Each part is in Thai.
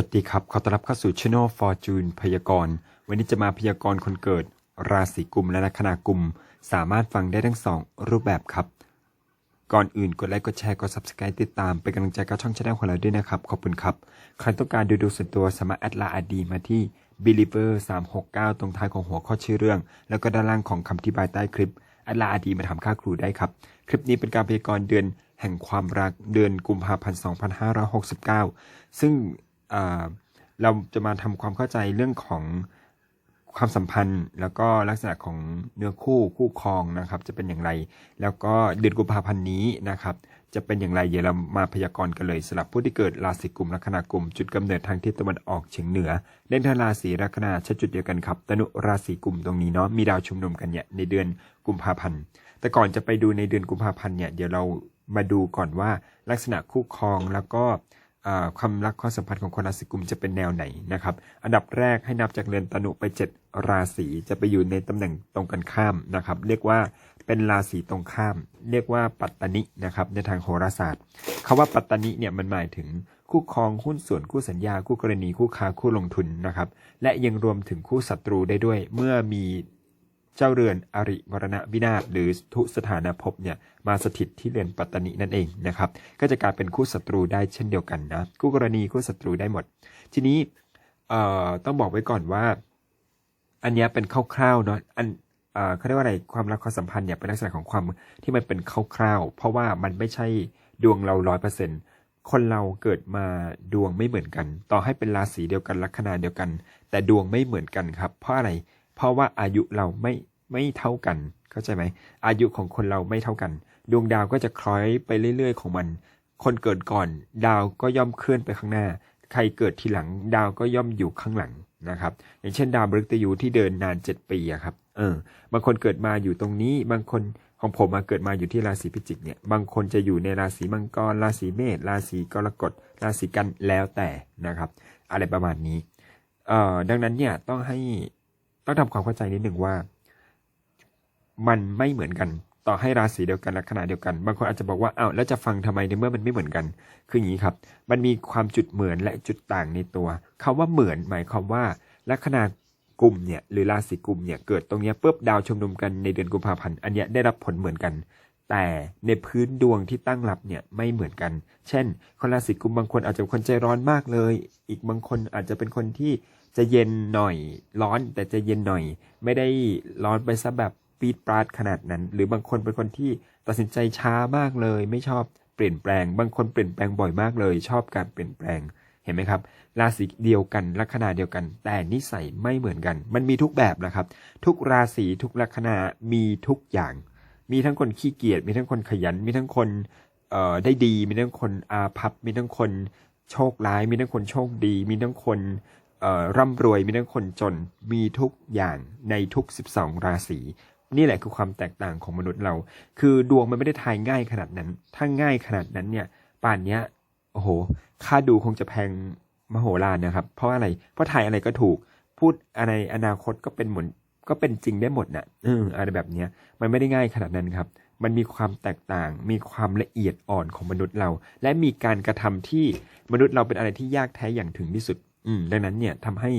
สวัสดีครับ ขอต้อนรับเข้าสู่ช anel Fortune พยากรณ์ วันนี้จะมาพยากรณ์คนเกิด ราศีกุมและลัคนากุม สามารถฟังได้ทั้งสองรูปแบบครับ ก่อนอื่นกดไลค์ กดแชร์ กด subscribe ติดตาม เป็นกำลังใจกับช่องช anel ของเราด้วยนะครับ ขอบคุณครับ ใครต้องการดูดูส่วนตัวสามารถแอดไลน์อดีมาที่ believer 369 ตรงท้ายของหัวข้อชื่อเรื่อง แล้วก็ด้านล่างของคำอธิบายใต้คลิปแอดไลน์อดีมาทำค่าครูได้ครับ คลิปนี้เป็นการพยากรณ์เดือนแห่งความรักเดือนกุมภาพันธ์ 2569 ซึ่งอ่า เราจะมาทำความเข้าใจเรื่องของความสัมพันธ์ แล้วก็ลักษณะของเนื้อคู่คู่ครองนะครับ จะเป็นอย่างไร แล้วก็เดือนกุมภาพันธ์นี้นะครับ จะเป็นอย่างไรเดี๋ยวเรามาพยากรณ์กันเลยสำหรับผู้ที่เกิดราศีกุมลัคนากุมจุดกำเนิดทางทิศตะวันออกเฉียงเหนือเล่นทาราศีลัคนาใช้จุดเดียวกันครับตนุราศีกุมตรงนี้เนาะมีดาวชุมนุมกันเนี่ยในเดือนกุมภาพันธ์แต่ก่อนจะไปดูในเดือนกุมภาพันธ์เนี่ยเดี๋ยวเรามาดูก่อนว่าลักษณะคู่ครองแล้วก็ ความรักความสัมพันธ์ของคนราศีกุมจะเป็นแนวไหนนะครับ อันดับแรกให้นับจากเรือนตนุไป 7 ราศีจะไปอยู่ในตำแหน่งตรงกันข้ามนะครับ เรียกว่าเป็นราศีตรงข้าม เรียกว่าปัตตนินะครับในทางโหราศาสตร์คาว่าปัตตนิเนี่ยมันหมายถึงคู่ครองหุ้นส่วนคู่สัญญาคู่กรณีคู่ค้าคู่ลงทุนนะครับ และยังรวมถึงคู่ศัตรูได้ด้วย เมื่อมี เจ้าเรือนอริมรณะวินาศหรือทุสถานภพเนี่ยมาสถิตที่เรือนปัตตนินั่นเองนะครับก็จะกลายเป็นคู่ศัตรูได้เช่นเดียวกันนะคู่กรณีคู่ศัตรูได้หมด ทีนี้ต้องบอกไว้ก่อนว่า อันนี้เป็นคร่าวๆเนาะอันเอ่อเขาเรียกว่าอะไรความรักความสัมพันธ์เนี่ยเป็นลักษณะของความที่มันเป็นคร่าวๆเพราะว่ามันไม่ใช่ดวงเราร้อยเปอร์เซ็นต์คนเราเกิดมาดวงไม่เหมือนกัน ต่อให้เป็นราศีเดียวกันลัคนาเดียวกัน แต่ดวงไม่เหมือนกันครับ เพราะอะไร เพราะว่าอายุเราไม่ ไม่เท่ากัน เข้าใจไหม อายุของคนเราไม่เท่ากัน ดวงดาวก็จะคล้อยไปเรื่อย ๆ ของมัน คนเกิดก่อน ดาวก็ย่อมเคลื่อนไปข้างหน้า ใครเกิดทีหลัง ดาวก็ย่อมอยู่ข้างหลังนะครับ อย่างเช่น ดาวบฤกตยูที่เดินนานเจ็ดปีอะครับ เออ บางคนเกิดมาอยู่ตรงนี้ บางคนของผมมาเกิดมาอยู่ที่ราศีพิจิกเนี่ย บางคนจะอยู่ในราศีมังกร ราศีเมษ ราศีกรกฎ ราศีกันแล้วแต่นะครับ อะไรประมาณนี้ เอ่อ ดังนั้นเนี่ยต้องให้ต้องทำความเข้าใจนิดหนึ่งว่า มันไม่เหมือนกัน ต่อให้ราศีเดียวกันลัคนาเดียวกัน บางคนอาจจะบอกว่าอ้าวแล้วจะฟังทำไมในเมื่อมันไม่เหมือนกัน คืออย่างนี้ครับ มันมีความจุดเหมือนและจุดต่างในตัวคาว่าเหมือน หมายความว่าลัคนากุมเนี่ยหรือราศีกลุ่มเนี่ยเกิดตรงเนี้ยปุ๊บดาวชุมนุมกันในเดือนกุมภาพันธ์อันเนี้ยได้รับผลเหมือนกัน แต่ในพื้นดวงที่ตั้งรับเนี่ยไม่เหมือนกัน เช่น คนราศีกุมบางคนอาจจะเป็นคนใจร้อนมากเลย อีกบางคนอาจจะเป็นคนที่จะเย็นหน่อยร้อนแต่จะเย็นหน่อย ไม่ได้ร้อนไปซะแบบ ปีดปราดขนาดนั้น หรือบางคนเป็นคนที่ตัดสินใจช้ามากเลย ไม่ชอบเปลี่ยนแปลง บางคนเปลี่ยนแปลงบ่อยมากเลย ชอบการเปลี่ยนแปลงเห็นไหมครับราศีเดียวกันลัคนาเดียวกัน แต่นิสัยไม่เหมือนกัน มันมีทุกแบบนะครับ ทุกราศีทุกลัคนามีทุกอย่าง มีทั้งคนขี้เกียจมีทั้งคนขยัน มีทั้งคนเอ่อได้ดี มีทั้งคนอาภัพมีทั้งคนโชคร้าย มีทั้งคนโชคดี มีทั้งคนเอ่อร่ำรวยมีทั้งคนจนมีทุกอย่างในทุก 12 ราศี นี่แหละคือความแตกต่างของมนุษย์เรา คือดวงมันไม่ได้ทายง่ายขนาดนั้น ถ้าง่ายขนาดนั้นเนี่ย ป่านเนี้ย โอ้โห ค่าดูคงจะแพงมโหฬารนะครับ เพราะอะไร เพราะทายอะไรก็ถูก พูดอะไรอนาคตก็เป็นหมดก็เป็นจริงได้หมดนะ่ะเอออะไรแบบเนี้ย มันไม่ได้ง่ายขนาดนั้นครับ มันมีความแตกต่าง มีความละเอียดอ่อนของมนุษย์เรา และมีการกระทำที่มนุษย์เราเป็นอะไรที่ยากแท้อย่างถึงที่สุด อืมดังนั้นเนี่ยทำให้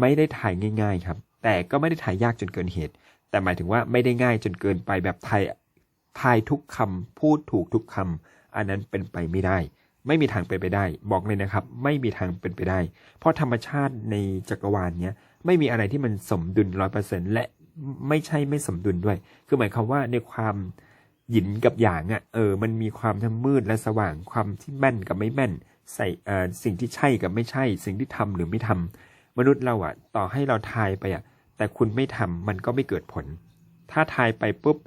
ไม่ได้ถ่ายง่าย ๆ ครับ แต่ก็ไม่ได้ถ่ายยากจนเกินเหตุ แต่หมายถึงว่าไม่ได้ง่ายจนเกินไปแบบไทยทายทุกคำพูดถูกทุกคำอันนั้นเป็นไปไม่ได้ ไม่มีทางเป็นไปได้ บอกเลยนะครับ ไม่มีทางเป็นไปได้ เพราะธรรมชาติในจักรวาลเนี้ยไม่มีอะไรที่มันสมดุลร้อยเปอร์เซ็นและไม่ใช่ไม่สมดุลด้วย คือหมายความว่าในความหยินกับหยางอะ่ะเออมันมีความทั้งมืดและสว่างความที่แม่นกับไม่แม่น ใส่เอ่อสิ่งที่ใช่กับไม่ใช่ สิ่งที่ทำหรือไม่ทำมนุษย์เราอะ่ะ ต่อให้เราทายไปอะ่ะ แต่คุณไม่ทำมันก็ไม่เกิดผล ถ้าทายไปปุ๊บ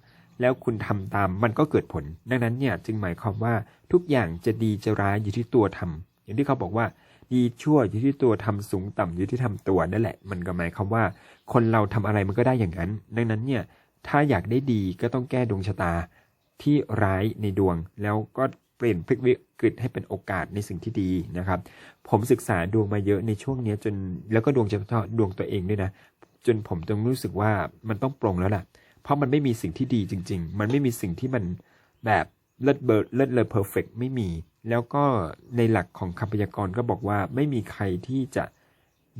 แล้วคุณทำตามมันก็เกิดผล ดังนั้นเนี่ยจึงหมายความว่าทุกอย่างจะดีจะร้ายอยู่ที่ตัวทำอย่างที่เขาบอกว่าดีชั่วอยู่ที่ตัวทำสูงต่ำอยู่ที่ทำตัวนั่นแหละ มันก็หมายความว่า คนเราทำอะไรมันก็ได้อย่างนั้น ดังนั้นเนี่ยถ้าอยากได้ดีก็ต้องแก้ดวงชะตาที่ร้ายในดวง แล้วก็เปลี่ยนพลิกวิกฤตให้เป็นโอกาสในสิ่งที่ดีนะครับ ผมศึกษาดวงมาเยอะในช่วงนี้จนแล้วก็ดวงเฉพาะดวงตัวเองด้วยนะ จนผมต้องรู้สึกว่ามันต้องปรงแล้วล่ะ เพราะมันไม่มีสิ่งที่ดีจริง ๆ มันไม่มีสิ่งที่มันแบบเลิศเบิร์เลิศเลยเพอร์เฟกไม่มี แล้วก็ในหลักของคำพยากรณ์ก็บอกว่าไม่มีใครที่จะ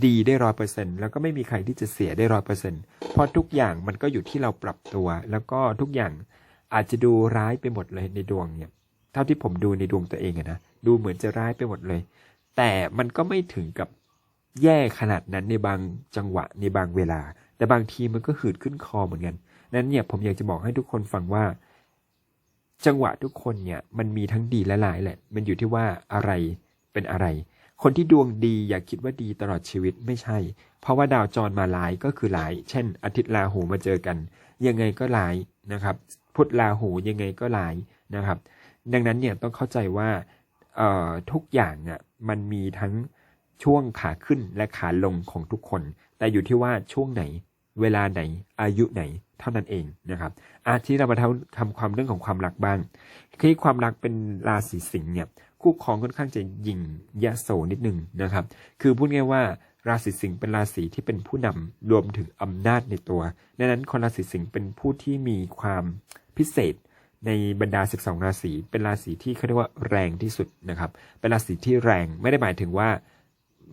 ดีได้ร้อยเปอร์เซ็นแล้วก็ไม่มีใครที่จะเสียได้ร้อยเปอร์เซ็นเพราะทุกอย่างมันก็อยู่ที่เราปรับตัว แล้วก็ทุกอย่างอาจจะดูร้ายไปหมดเลยในดวงเนี่ย เท่าที่ผมดูในดวงตัวเองอะนะ ดูเหมือนจะร้ายไปหมดเลย แต่มันก็ไม่ถึงกับ แย่ขนาดนั้นในบางจังหวะในบางเวลา แต่บางทีมันก็หืดขึ้นคอเหมือนกัน นั้นเนี่ยผมอยากจะบอกให้ทุกคนฟังว่า จังหวะทุกคนเนี่ยมันมีทั้งดีและร้ายแหละ มันอยู่ที่ว่าอะไรเป็นอะไร คนที่ดวงดีอย่าคิดว่าดีตลอดชีวิตไม่ใช่ เพราะว่าดาวจรมาร้ายก็คือร้าย เช่น อาทิตย์ราหูมาเจอกัน ยังไงก็ร้ายนะครับ พุธราหูยังไงก็ร้ายนะครับ ดังนั้นเนี่ยต้องเข้าใจว่าทุกอย่างอะมันมีทั้ง ช่วงขาขึ้นและขาลงของทุกคน แต่อยู่ที่ว่าช่วงไหน เวลาไหน อายุไหน เท่านั้นเองนะครับ อาทีเรามาทำทำความเรื่องของความรักบ้างคือความรักเป็นราศีสิงห์เนี่ยคู่ครองค่อนข้างจะยิงยะโสนิดนึงนะครับ คือพูดง่ายว่าราศีสิงห์เป็นราศีที่เป็นผู้นำรวมถึงอำนาจในตัวดังนั้นคนราศีสิงห์เป็นผู้ที่มีความพิเศษในบรรดา 12 ราศีเป็นราศีที่เขาเรียกว่าแรงที่สุดนะครับ เป็นราศีที่แรงไม่ได้หมายถึงว่า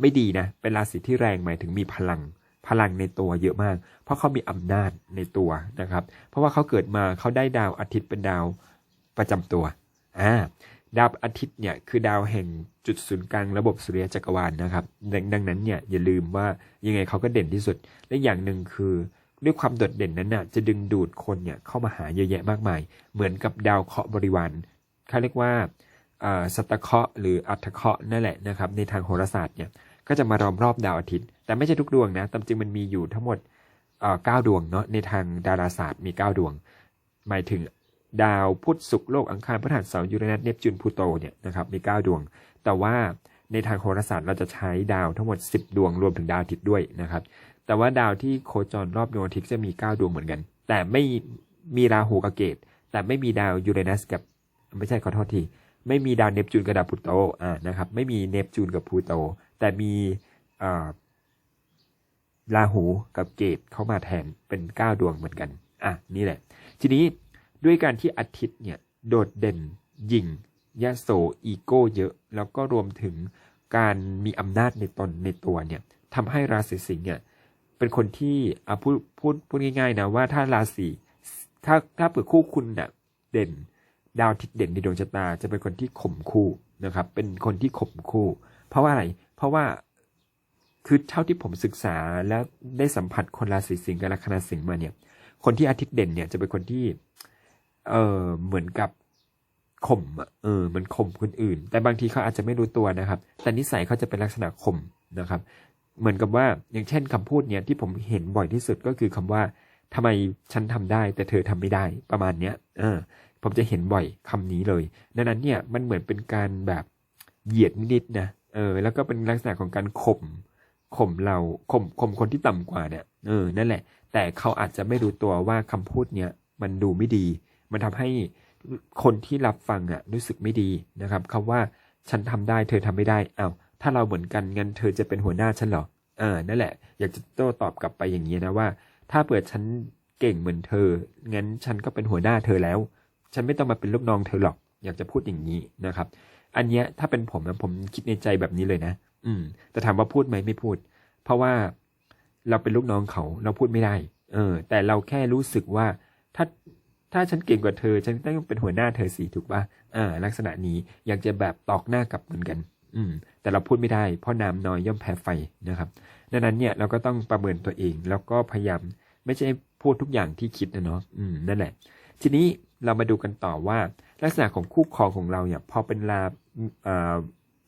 ไม่ดีนะ เป็นราศีที่แรงหมายถึงมีพลัง พลังในตัวเยอะมาก เพราะเขามีอำนาจในตัวนะครับ เพราะว่าเขาเกิดมาเขาได้ดาวอาทิตย์เป็นดาวประจำตัวอ่าดาวอาทิตย์เนี่ยคือดาวแห่งจุดศูนย์กลางระบบสุริยะจักรวาลนะครับดังดังนั้นเนี่ยอย่าลืมว่ายังไงเขาก็เด่นที่สุด และอย่างหนึ่งคือด้วยความโดดเด่นนั้นน่ะจะดึงดูดคนเนี่ยเข้ามาหาเยอะแยะมากมาย เหมือนกับดาวเคราะห์บริวารเขาเรียกว่าอ่อสัตเคราะห์หรืออัตเคราะห์นั่นแหละนะครับในทางโหราศาสตร์เนี่ย ก็จะมาล้อมรอบดาวอาทิตย์ แต่ไม่ใช่ทุกดวงนะตามจริงมันมีอยู่ทั้งหมดเก้าดวงเนาะในทางดาราศาสตร์มีเก้าดวง หมายถึงดาวพุธศุกร์โลกอังคารพฤหัสเสาร์ยูเรนัสเนปจูนพลูโตเนี่ยนะครับมีเก้าดวง แต่ว่าในทางโหราศาสตร์เราจะใช้ดาวทั้งหมด 10 ดวงรวมถึงดาวอาทิตย์ด้วยนะครับ แต่ว่าดาวที่โคจรรอบดวงอาทิตย์จะมี 9 ดวงเหมือนกัน แต่ไม่มีราหูกับเกตแต่ไม่มีดาวยูเรนัสกับไม่ใช่ขอโทษทีไม่มีดาวเนปจูนกับดาวพลูโตอ่านะครับไม่มีเนปจูนกับพลูโตแต่มีอ่าราหูกับเกตเข้ามาแทนเป็น 9 ดวงเหมือนกัน อะ นี่แหละ ทีนี้ด้วยการที่อาทิตย์เนี่ย โดดเด่นยิงยะโสอีโก้เยอะ แล้วก็รวมถึงการมีอำนาจในตนในตัวเนี่ยทำให้ราศีสิงห์เนี่ยเป็นคนที่อะพูดพูดพูดง่ายๆนะว่าถ้าราศีถ้าถ้าเปิดคู่คุณเนี่ยเด่น ดาวอาทิตย์เด่นในดวงชะตา จะเป็นคนที่ข่มคู่นะครับ เป็นคนที่ข่มคู่ เพราะว่าอะไร เพราะว่าคือเท่าที่ผมศึกษาและได้สัมผัสคนราศีสิงห์กับลัคนาสิงห์มาเนี่ย คนที่อาทิตย์เด่นเนี่ยจะเป็นคนที่ เออเหมือนกับข่มเออมันข่มคนอื่น แต่บางทีเขาอาจจะไม่รู้ตัวนะครับ แต่นิสัยเขาจะเป็นลักษณะข่มนะครับ เหมือนกับว่าอย่างเช่นคำพูดเนี่ยที่ผมเห็นบ่อยที่สุดก็คือคำว่าทำไมฉันทำได้ แต่เธอทำไม่ได้ประมาณเนี้ยเออ ผมจะเห็นบ่อยคำนี้เลย ดังนั้นเนี่ยมันเหมือนเป็นการแบบเหยียดนิดๆนะ เออ แล้วก็เป็นลักษณะของการข่มข่มเราข่มข่มคนที่ต่ำกว่าเนี่ยเออนั่นแหละ แต่เขาอาจจะไม่รู้ตัวว่าคำพูดเนี่ยมันดูไม่ดี มันทำให้คนที่รับฟังอะรู้สึกไม่ดีนะครับคำว่าฉันทำได้ เธอทำไม่ได้อ้าวถ้าเราเหมือนกันงั้นเธอจะเป็นหัวหน้าฉันเหรอเออนั่นแหละ อยากจะโต้ตอบกลับไปอย่างนี้นะว่า ถ้าเปิดฉันเก่งเหมือนเธองั้นฉันก็เป็นหัวหน้าเธอแล้ว ฉันไม่ต้องมาเป็นลูกน้องเธอหรอก อยากจะพูดอย่างนี้นะครับ อันเนี้ยถ้าเป็นผมนะผมคิดในใจแบบนี้เลยนะ อืม แต่ถามว่าพูดไหมไม่พูด เพราะว่าเราเป็นลูกน้องเขาเราพูดไม่ได้ เออ แต่เราแค่รู้สึกว่าถ้าถ้าฉันเก่งกว่าเธอ ฉันต้องเป็นหัวหน้าเธอสิถูกป่ะอ่า ลักษณะนี้อยากจะแบบตอกหน้ากลับเหมือนกัน อืม แต่เราพูดไม่ได้ เพราะน้ำน้อยย่อมแพ้ไฟนะครับดังนั้นเนี่ยเราก็ต้องประเมินตัวเอง แล้วก็พยายามไม่ใช่พูดทุกอย่างที่คิดนะเนาะอืมนั่นแหละ ทีนี้เรามาดูกันต่อว่า ลักษณะของคู่ครองของเราเนี่ย พอเป็นลา ออ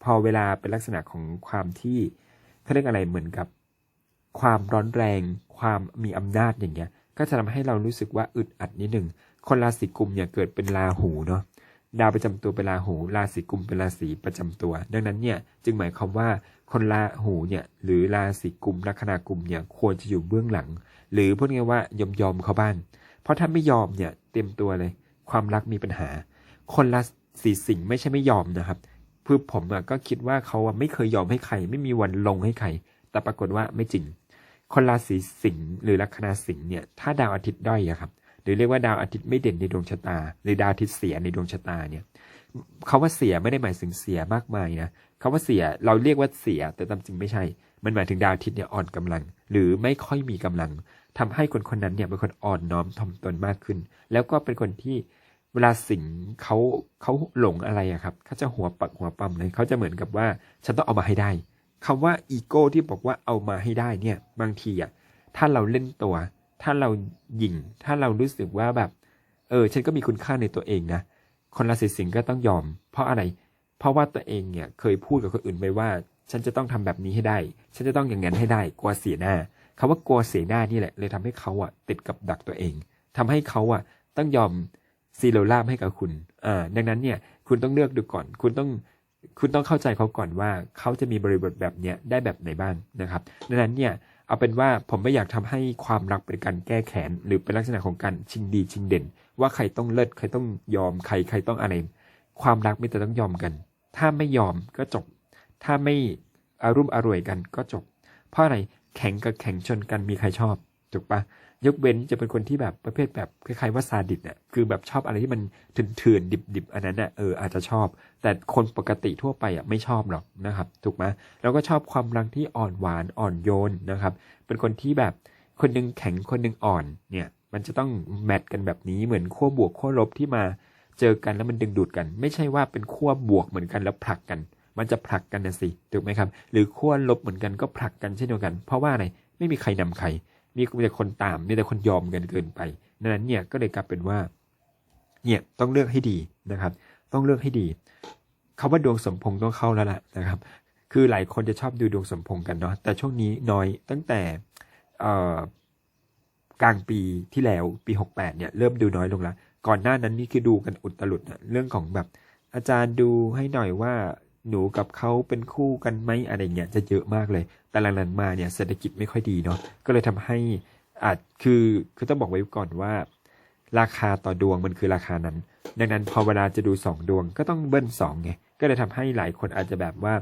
พอเวลาเป็นลักษณะของความที่เขาเรียกอะไรเหมือนกับ ความร้อนแรง ความมีอำนาจอย่างเงี้ย ก็จะทำให้เรารู้สึกว่าอึดอัดนิดหนึ่งคนราศีกุมเนี่ยเกิดเป็นราหูเนาะดาวประจำตัวเป็นราหู ราศีกุมเป็นราศีประจำตัว ดังนั้นเนี่ยจึงหมายความว่าคนราหูเนี่ยหรือราศีกุมลัคนากุมเนี่ยควรจะอยู่เบื้องหลัง หรือพูดง่ายว่ายอมยอมเขาบ้านเพราะถ้าไม่ยอมเนี่ยเต็มตัวเลย ความรักมีปัญหา คนรา ศีสิงไม่ใช่ไม่ยอมนะครับคือผมก็คิดว่าเขาไม่เคยยอมให้ใคร ไม่มีวันลงให้ใคร แต่ปรากฏว่าไม่จริง คนราศีสิงห์หรือลัคนาสิงห์เนี่ย ถ้าดาวอาทิตย์ด้อยอะครับ หรือเรียกว่าดาวอาทิตย์ไม่เด่นในดวงชะตา หรือดาวอาทิตย์เสียในดวงชะตาเนี่ยคาว่าเสียไม่ได้หมายถึงเสียมากมายนะคาว่าเสียเราเรียกว่าเสีย แต่ตามจริงไม่ใช่ มันหมายถึงดาวอาทิตย์เนี่ยอ่อนกำลัง หรือไม่ค่อยมีกำลังทำให้คนคนนั้นเนี่ยเป็นคนอ่อนน้อมถ่อมตนมากขึ้น แล้วก็เป็นคนที่ เวลาสิงเขาเขาหลงอะไรอะครับเขาจะหัวปักหัวปั๊มเลยเขาจะเหมือนกับว่าฉันต้องเอามาให้ได้คำว่าอีโก้ที่บอกว่าเอามาให้ได้เนี่ย บางทีอะถ้าเราเล่นตัว ถ้าเราหยิ่ง ถ้าเรารู้สึกว่าแบบ เออ ฉันก็มีคุณค่าในตัวเองนะ คนราศีสิงห์ก็ต้องยอม เพราะอะไร เพราะว่าตัวเองเนี่ยเคยพูดกับคนอื่นไปว่า ฉันจะต้องทำแบบนี้ให้ได้ ฉันจะต้องอย่างนั้นให้ได้ กลัวเสียหน้าคำว่ากลัวเสียหน้านี่แหละ เลยทำให้เขาอะติดกับดักตัวเองทำให้เขาอะต้องยอม ซีโรล่ามให้กับคุณอ่าดังนั้นเนี่ยคุณต้องเลือกดูก่อน คุณต้องคุณต้องเข้าใจเขาก่อนว่าเขาจะมีบริบทแบบเนี้ยได้แบบไหนบ้างนะครับ ดังนั้นเนี่ยเอาเป็นว่าผมไม่อยากทำให้ความรักเป็นการแก้แค้นหรือเป็นลักษณะของการชิงดีชิงเด่น ว่าใครต้องเลิศใครต้องยอมใครใครต้องอะไร ความรักมีแต่ต้องยอมกัน ถ้าไม่ยอมก็จบ ถ้าไม่อารุ่มอร่วยกันก็จบ เพราะอะไรแข่งกับแข่งชนกันมีใครชอบถูกปะ ยกเว้นจะเป็นคนที่แบบประเภทแบบคล้ายๆว่าซาดิสเนี่ยคือแบบชอบอะไรที่มันเถื่อนๆดิบๆอันนั้นน่ะเอออาจจะชอบ แต่คนปกติทั่วไปอะไม่ชอบหรอกนะครับถูกไหมแล้วก็ชอบความรักที่อ่อนหวานอ่อนโยนนะครับ เป็นคนที่แบบคนหนึงแข็งคนหนึงอ่อนเนี่ย มันจะต้องแมทกันแบบนี้เหมือนขั้วบวกขั้วลบที่มาเจอกันแล้วมันดึงดูดกัน ไม่ใช่ว่าเป็นขั้วบวกเหมือนกันแล้วผลักกัน มันจะผลักกันนะสิถูกไหมครับ หรือขั้วลบเหมือนกันก็ผลักกันเช่นเดียวกัน เพราะว่าอะไรไม่มีใครนำใคร มีแต่คนตามมีแต่คนยอมกันเกินไปดังนั้นเนี่ยก็เลยกลายเป็นว่า เนี่ยต้องเลือกให้ดีนะครับ ต้องเลือกให้ดีคาว่าดวงสมพงษ์ต้องเข้าแล้วล่ะนะครับ คือหลายคนจะชอบดูดวงสมพงษ์กันเนาะแต่ช่วงนี้น้อยตั้งแต่กลางปีที่แล้วปี 68เนี่ยเริ่มดูน้อยลงละก่อนหน้านั้นนี่คือดูกันอุดตลุดนะเรื่องของแบบอาจารย์ดูให้หน่อยว่า หนูกับเขาเป็นคู่กันไหมอะไรเงี้ยจะเยอะมากเลย แต่หลังๆมาเนี่ยเศรษฐกิจไม่ค่อยดีเนาะก็เลยทำให้อาจคือคือต้องบอกไว้ก่อนว่า ราคาต่อดวงมันคือราคานั้น ดังนั้นพอเวลาจะดูสองดวงก็ต้องเบิ้ลสองไงก็เลยทำให้หลายคนอาจจะแบบว่า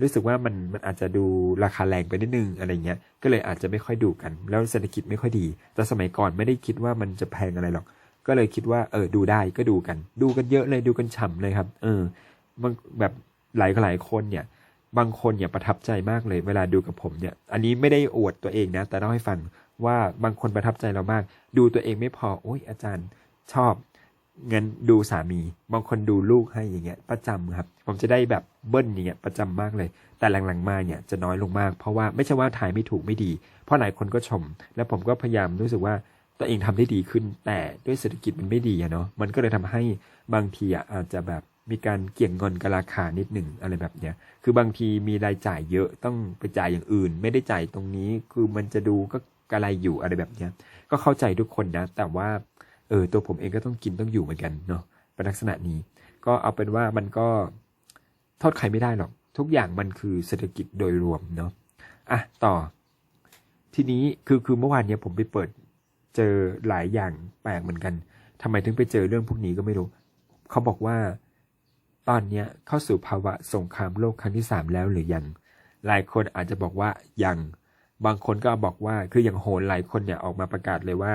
รู้สึกว่ามันมันอาจจะดูราคาแรงไปนิดนึงอะไรเงี้ยก็เลยอาจจะไม่ค่อยดูกัน แล้วเศรษฐกิจไม่ค่อยดี แต่สมัยก่อนไม่ได้คิดว่ามันจะแพงอะไรหรอก ก็เลยคิดว่าเออดูได้ก็ดูกัน ดูกันเยอะเลยดูกันฉ่ำเลยครับ เออบางแบบ หลายหลายคนเนี่ย บางคนเนี่ยประทับใจมากเลย เวลาดูกับผมเนี่ย อันนี้ไม่ได้อวดตัวเองนะ แต่เล่าให้ฟังว่าบางคนประทับใจเรามาก ดูตัวเองไม่พอโอ้ยอาจารย์ชอบงั้นดูสามี บางคนดูลูกให้อย่างเงี้ย ประจำครับ ผมจะได้แบบเบิ้ลอย่างเงี้ยประจำมากเลย แต่หลังๆมาเนี่ยจะน้อยลงมาก เพราะว่าไม่ใช่ว่าถ่ายไม่ถูกไม่ดี เพราะหลายคนก็ชม แล้วผมก็พยายามรู้สึกว่าตัวเองทำได้ดีขึ้น แต่ด้วยเศรษฐกิจมันไม่ดีอะเนาะมันก็เลยทำให้บางทีอะอาจจะแบบ มีการเกี่ยงเงินกับราคานิดหนึ่งอะไรแบบเนี้ย คือบางทีมีรายจ่ายเยอะต้องไปจ่ายอย่างอื่น ไม่ได้จ่ายตรงนี้ คือมันจะดูก็กระไรอยู่อะไรแบบเนี้ย ก็เข้าใจทุกคนนะ แต่ว่าเออตัวผมเองก็ต้องกินต้องอยู่เหมือนกันเนาะเป็นลักษณะนี้ ก็เอาเป็นว่ามันก็โทษใครไม่ได้หรอก ทุกอย่างมันคือเศรษฐกิจโดยรวมเนาะ อะต่อ ทีนี้คือคือเมื่อวานเนี้ยผมไปเปิดเจอหลายอย่างแปลกเหมือนกันทำไมถึงไปเจอเรื่องพวกนี้ก็ไม่รู้ เขาบอกว่า ตอนนี้เข้าสู่ภาวะสงครามโลกครั้งที่สามแล้วหรือยัง หลายคนอาจจะบอกว่ายัง บางคนก็บอกว่าคืออย่างโหนหลายคนเนี่ยออกมาประกาศเลยว่า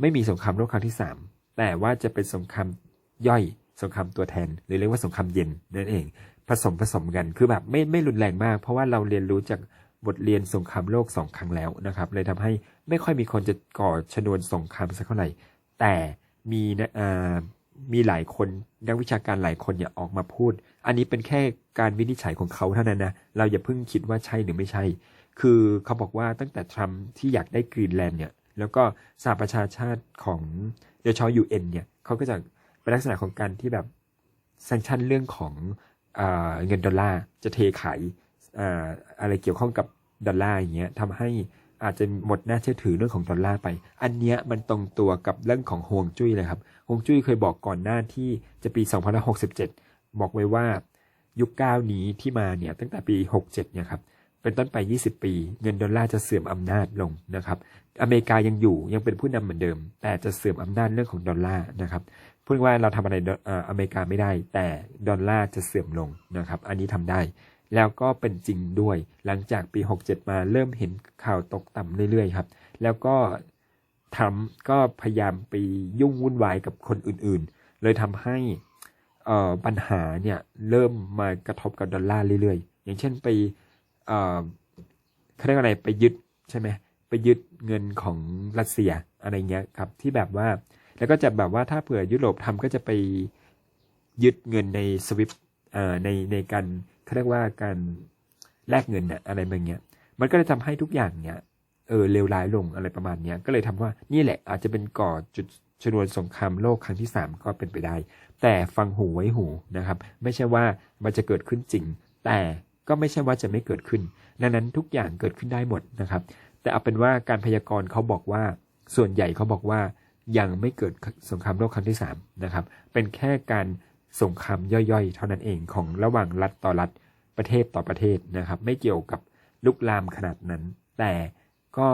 ไม่มีสงครามโลกครั้งที่สามแต่ว่าจะเป็นสงครามย่อยสงครามตัวแทน หรือเรียกว่าสงครามเย็นนั่นเอง ผสมผสมกันคือแบบไม่ไม่รุนแรงมาก เพราะว่าเราเรียนรู้จากบทเรียนสงครามโลกสองครั้งแล้วนะครับ เลยทำให้ไม่ค่อยมีคนจะก่อชนวนสงครามสักเท่าไหร่ แต่มีนะอ่า มีหลายคนนักวิชาการหลายคนเนี่ยออกมาพูด อันนี้เป็นแค่การวินิจฉัยของเขาเท่านั้นนะเราอย่าเพิ่งคิดว่าใช่หรือไม่ใช่ คือเขาบอกว่าตั้งแต่ทรัมป์ที่อยากได้กรีนแลนด์เนี่ยแล้วก็สหประชาชาติของโดยเฉพาะยูเอ็นเนี่ยเขาก็จะเป็นลักษณะของการที่แบบแซงชันเรื่องของอเงินดอลลาร์จะเทขายออะไรเกี่ยวข้องกับดอลลาร์อย่างเงี้ยทำให้ อาจจะหมดหน่าเชื่อถือเรื่องของดอลลาร์ไป อันเนี้ยมันตรงตัวกับเรื่องของฮวงจุ้ยเลยครับฮวงจุ้ยเคยบอกก่อนหน้าที่จะปี 2567 บอกไว้ว่ายุคก้าวนี้ที่มาเนี่ยตั้งแต่ปี 67 เนี่ยครับเป็นต้นไป 20 ปี เงินดอลลาร์จะเสื่อมอำนาจลงนะครับ อเมริกายังอยู่ยังเป็นผู้นำเหมือนเดิม แต่จะเสื่อมอำนาจเรื่องของดอลลาร์นะครับพูดว่าเราทำอะไรออเมริกาไม่ได้ แต่ดอลลาร์จะเสื่อมลงนะครับ อันนี้ทำได้ แล้วก็เป็นจริงด้วย หลังจากปี 67 มาเริ่มเห็นข่าวตกต่ำเรื่อยๆครับ แล้วก็ทำก็พยายามไปยุ่งวุ่นวายกับคนอื่นๆ เลยทำให้ปัญหาเนี่ยเริ่มมากระทบกับดอลลาร์เรื่อยๆ อย่างเช่นไปเขาเรียกว่าอะไรไปยึดใช่ไหมไปยึดเงินของรัสเซียอะไรเงี้ยครับที่แบบว่าแล้วก็จะแบบว่าถ้าเผื่อยุโรปทำก็จะไปยึดเงินในสวิปในในการ เขาเรียกว่าการแลกเงินเนี่ยอะไรแบบเนี้ย มันก็เลยทำให้ทุกอย่างเนี่ยเออเลวร้ายลงอะไรประมาณเนี้ยก็เลยทำว่านี่แหละอาจจะเป็นก่อจุดชนวนสงครามโลกครั้งที่สามก็เป็นไปได้ แต่ฟังหูไว้หูนะครับ ไม่ใช่ว่ามันจะเกิดขึ้นจริง แต่ก็ไม่ใช่ว่าจะไม่เกิดขึ้น ดังนั้นทุกอย่างเกิดขึ้นได้หมดนะครับ แต่เอาเป็นว่าการพยากรณ์เขาบอกว่า ส่วนใหญ่เขาบอกว่ายังไม่เกิดสงครามโลกครั้งที่สามนะครับ เป็นแค่การ สงครามย่อยๆ เท่านั้นเองของระหว่างรัฐต่อรัฐประเทศต่อประเทศนะครับ ไม่เกี่ยวกับลุกลามขนาดนั้น แต่ก็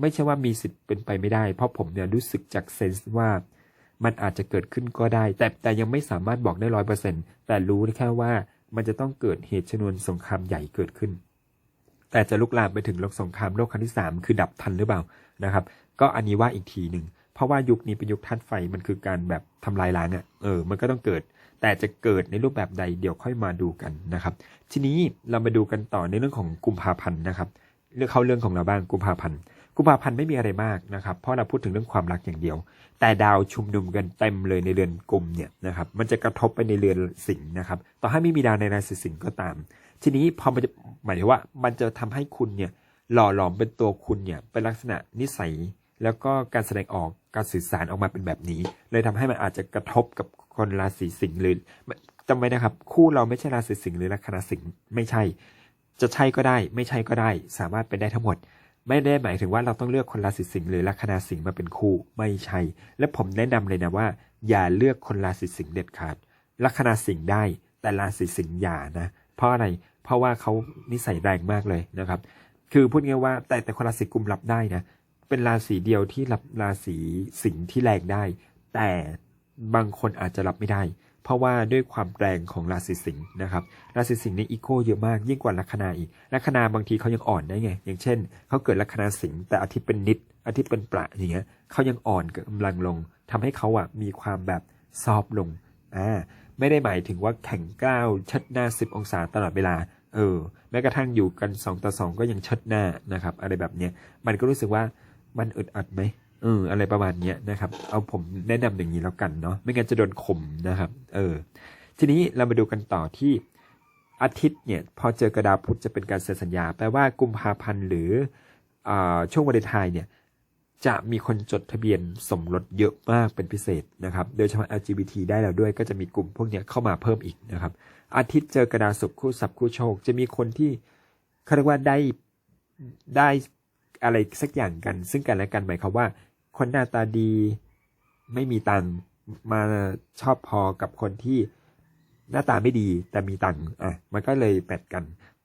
ไม่ใช่ว่ามีสิทธิ์เป็นไปไม่ได้ เพราะผมเนี่ยรู้สึกจากเซนส์ว่ามันอาจจะเกิดขึ้นก็ได้ แต่แต่ยังไม่สามารถบอกได้ร้อยเปอร์เซ็นแต่รู้แค่ว่ามันจะต้องเกิดเหตุชนวนสงครามใหญ่เกิดขึ้น แต่จะลุกลามไปถึงโลกสงครามโลกครั้งที่สามคือดับทันหรือเปล่านะครับ ก็อันนี้ว่าอีกทีหนึ่ง เพราะว่ายุคนี้เป็นยุคธาตุไฟมันคือการแบบทำลายล้างอะ่ะเออ มันก็ต้องเกิด แต่จะเกิดในรูปแบบใดเดี๋ยวค่อยมาดูกันนะครับ ทีนี้เรามาดูกันต่อในเรื่องของกุมภาพันธ์นะครับเรื่องเข้าเรื่องของเราบ้างกุมภาพันธ์กุมภาพันธ์ไม่มีอะไรมากนะครับ เพราะเราพูดถึงเรื่องความรักอย่างเดียว แต่ดาวชุมนุมกันเต็มเลยในเรือนกลุ่มเนี่ยนะครับ มันจะกระทบไปในเรือนสิงห์นะครับ ต่อให้ไม่มีดาวในราศีสิงห์ก็ตาม ทีนี้พอมันจะหมายถึงว่ามันจะทำให้คุณเนี่ยหล่อหลอมเป็นตัวคุณเนี่ยเป็นลักษณะนิสัย แล้วก็การแสดงออกการสื่อสารออกมาเป็นแบบนี้ เลยทำให้มันอาจจะกระทบกับ คนราศีสิงห์หรือจำไว้นะครับ คู่เราไม่ใช่ราศีสิงห์หรือลัคนาสิงห์ไม่ใช่ จะใช่ก็ได้ ไม่ใช่ก็ได้ สามารถเป็นได้ทั้งหมด ไม่ได้หมายถึงว่าเราต้องเลือกคนราศีสิงห์หรือลัคนาสิงห์มาเป็นคู่ไม่ใช่ และผมแนะนำเลยนะว่า อย่าเลือกคนราศีสิงห์เด็ดขาดลัคนาสิงห์ได้ แต่ราศีสิงห์อย่านะเพราะอะไรเพราะว่าเขานิสัยแรงมากเลยนะครับคือพูดง่ายว่าแต่แต่คนราศีกุมรับได้นะเป็นราศีเดียวที่รับราศีสิงห์ที่แรงได้ แต่ บางคนอาจจะรับไม่ได้ เพราะว่าด้วยความแรงของราศีสิงห์นะครับ ราศีสิงห์ในอีโก้เยอะมากยิ่งกว่าลัคนาอีกลัคนาบางทีเขายังอ่อนได้ไง อย่างเช่นเขาเกิดลัคนาสิงห์แต่อาทิตย์เป็นนิด อาทิตย์เป็นประอย่างเงี้ยเขายังอ่อนกำลังลงทำให้เขาอะมีความแบบซอฟต์ลงอ่าไม่ได้หมายถึงว่าแข็งก้าวชัดหน้าสิบองศาตลอดเวลาเออแม้กระทั่งอยู่กันสองต่อสองก็ยังชัดหน้านะครับ อะไรแบบเนี้ยมันก็รู้สึกว่ามันอึดอัดไหม เอออะไรประมาณเนี้ยนะครับ เอาผมแนะนำอย่างนี้แล้วกันเนาะไม่งั้นจะโดนข่มนะครับ เออ ทีนี้เรามาดูกันต่อที่อาทิตย์เนี่ยพอเจอกระดาวพุธจะเป็นการเซ็นสัญญา แปลว่ากุมภาพันธ์หรืออช่วงวันเลนไทน์เนี่ยจะมีคนจดทะเบียนสมรสเยอะมากเป็นพิเศษนะครับ โดยเฉพาะ LGBT ได้แล้วด้วยก็จะมีกลุ่มพวกนี้เข้ามาเพิ่มอีกนะครับ อาทิตย์เจอกระดาวศุกร์คู่ศัพท์คู่โชค จะมีคนที่เขาเรียกว่าได้ได้อะไรสักอย่างกัน ซึ่งกันและกันหมายความว่า คนหน้าตาดี ไม่มีตังมาชอบพอกับคนที่หน้าตาไม่ดีแต่มีตังอะ มันก็เลยแมทกัน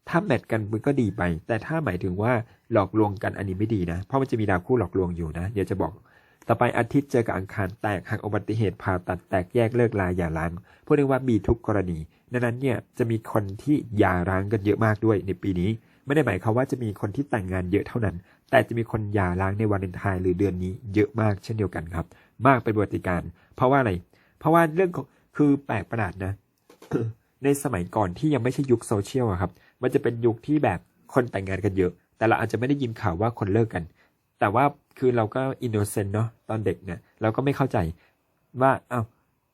ถ้าแมทกันมันก็ดีไป แต่ถ้าหมายถึงว่าหลอกลวงกันอันนี้ไม่ดีนะ เพราะมันจะมีดาวคู่หลอกลวงอยู่นะ เดี๋ยวจะบอก ต่อไปอาทิตย์เจอกับอังคารแตกหักอุบัติเหตุผ่าตัดแตกแยกเลิกลาอย่าร้างพูดได้ว่ามีทุกกรณีดังนั้นเนี่ยจะมีคนที่หย่าร้างกันเยอะมากด้วยในปีนี้ ไม่ได้หมายความว่าจะมีคนที่แต่งงานเยอะเท่านั้น แต่จะมีคนหย่าร้างในวันเลนไทน์หรือเดือนนี้เยอะมากเช่นเดียวกันครับ มากเป็นประวัติการ์เพราะว่าอะไร เพราะว่าเรื่องของคือแปลกประหลาดนะ ในสมัยก่อนที่ยังไม่ใช่ยุคโซเชียลอะครับ มันจะเป็นยุคที่แบบคนแต่งงานกันเยอะ แต่เราอาจจะไม่ได้ยินข่าวว่าคนเลิกกัน แต่ว่าคือเราก็อินโนเซนต์เนาะตอนเด็กเนี่ยเราก็ไม่เข้าใจว่าอ้าว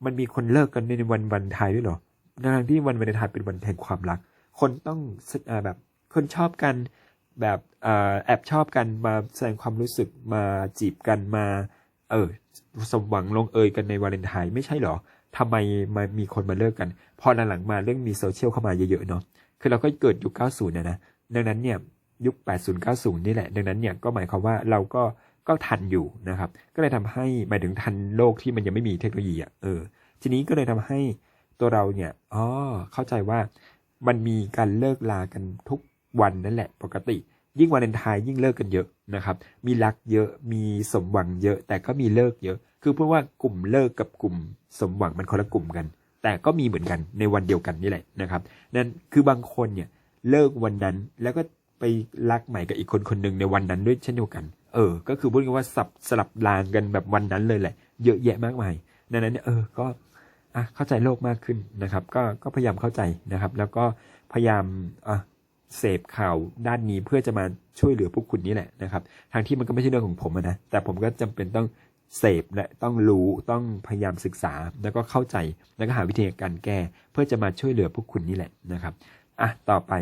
มันมีคนเลิกกันในวันวันไทยด้วยเหรอทั้งที่วันวันไทยเป็นวันแห่งความรัก คนต้องแบบ คนชอบกันแบบอแอบชอบกันมาแสดงความรู้สึกมาจีบกันมา เออสมหวังลงเอยกันในวาเลนไทน์ไม่ใช่หรอทำไมมามีคนมาเลิกกัน พอหลังๆมาเรื่องมีโซเชียลเข้ามาเยอะๆเนาะคือเราก็เกิดยุค 90นะนะดังนั้นเนี่ยยุค 80 90 นี่แหละ ดังนั้นเนี่ยก็หมายความว่าเราก็ก็ทันอยู่นะครับ ก็เลยทำให้หมายถึงทันโลกที่มันยังไม่มีเทคโนโลยีอะเออทีนี้ก็เลยทำให้ตัวเราเนี่ยอ๋อเข้าใจว่ามันมีการเลิกลากันทุก วันนั่นแหละปกติ ยิ่งวาเลนไทน์ยิ่งเลิกกันเยอะนะครับ มีรักเยอะมีสมหวังเยอะ แต่ก็มีเลิกเยอะ คือเพราะว่ากลุ่มเลิกกับกลุ่มสมหวังมันคนละกลุ่มกัน แต่ก็มีเหมือนกันในวันเดียวกันนี่แหละนะครับนั่นคือบางคนเนี่ยเลิกวันนั้นแล้วก็ไปรักใหม่กับอีกคนคนหนึ่งในวันนั้นด้วยเช่นเดียวกัน เออ ก็คือพูดง่ายว่าสับสลับลางกันแบบวันนั้นเลยแหละ เยอะแยะมากมายดังนั้นเนี่ยเออ ก็อะเข้าใจโลกมากขึ้นนะครับ ก็ก็พยายามเข้าใจนะครับ แล้วก็พยายามอะ เสพข่าวด้านนี้เพื่อจะมาช่วยเหลือพวกคุณนี่แหละนะครับทางที่มันก็ไม่ใช่เรื่องของผมนะแต่ผมก็จำเป็นต้องเสพและต้องรู้ต้องพยายามศึกษา แล้วก็เข้าใจแล้วก็หาวิธีการแก้ เพื่อจะมาช่วยเหลือพวกคุณนี่แหละนะครับอะต่อไป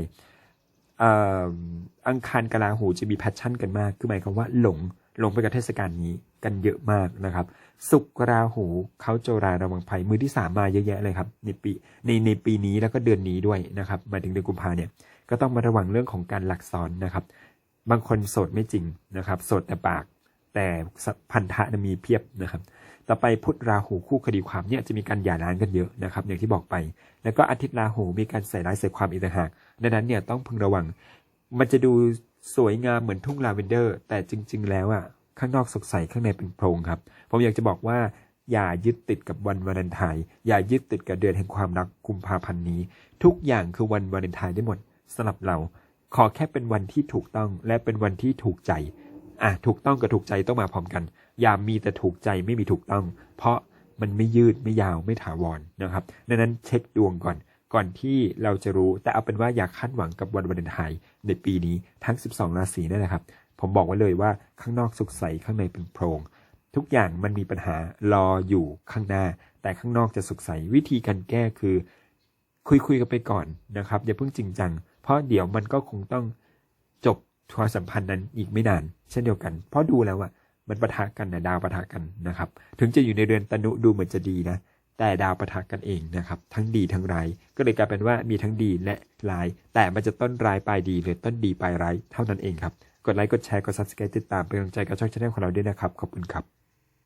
อังคารกลาหูจะมีแพชชั่นกันมาก คือหมายความว่าหลงหลงไปกับเทศกาลนี้กันเยอะมากนะครับ สุกราหูเขาโจราระวังภัยมือที่สามมาเยอะแยะเลยครับในปีในในปีนี้แล้วก็เดือนนี้ด้วยนะครับมาถึงเดือนกุมภาเนี่ย ก็ต้องมาระวังเรื่องของการหลักซ้อนนะครับ บางคนโสดไม่จริงนะครับโสดแต่ปาก แต่พันธะมีเพียบนะครับ ต่อไปพุธราหูคู่คดีความเนี่ยจะมีการหย่าร้างกันเยอะนะครับ อย่างที่บอกไป แล้วก็อาทิตย์ราหูมีการใส่ร้ายใส่ความอีกต่างหากดังนั้นเนี่ยต้องพึงระวัง มันจะดูสวยงามเหมือนทุ่งลาเวนเดอร์ แต่จริง ๆ แล้วอะข้างนอกสดใสข้างในเป็นโพรงครับ ผมอยากจะบอกว่าอย่ายึดติดกับวันวาเลนไทน์อย่ายึดติดกับเดือนแห่งความรักกุมภาพันธ์นี้ ทุกอย่างคือวันวาเลนไทน์ได้หมด สำหรับเรา ขอแค่เป็นวันที่ถูกต้องและเป็นวันที่ถูกใจอะถูกต้องกับถูกใจต้องมาพร้อมกัน อย่ามีแต่ถูกใจไม่มีถูกต้อง เพราะมันไม่ยืดไม่ยาวไม่ถาวรนะครับ ดังนั้นเช็คดวงก่อน ก่อนที่เราจะรู้แต่เอาเป็นว่าอย่าคาดหวังกับวันวาเลนไทน์ในปีนี้ทั้ง 12 ราศีนั่นแหละครับ ผมบอกไว้เลยว่าข้างนอกสุขใสข้างในเป็นโพรงทุกอย่างมันมีปัญหารออยู่ข้างหน้า แต่ข้างนอกจะสุขใสวิธีการแก้คือ คุยคุยกันไปก่อนนะครับ อย่าเพิ่งจริงจัง ราะเดี๋ยวมันก็คงต้องจบความสัมพันธ์นั้นอีกไม่นาน เช่นเดียวกัน เพราะดูแล้วอะมันปะทะกันนะดาวปะทะกันนะครับ ถึงจะอยู่ในเรือนตนุดูเหมือนจะดีนะ แต่ดาวปะทะกันเองนะครับ ทั้งดีทั้งร้ายก็เลยกลายเป็นว่ามีทั้งดีและร้าย แต่มันจะต้นร้ายปลายดีหรือต้นดีปลายร้ายเท่านั้นเองครับ กดไลค์กดแชร์กด subscribe ติดตามเป็นกำลังใจกับช่องชาแนลของเราด้วยนะครับขอบคุณครับ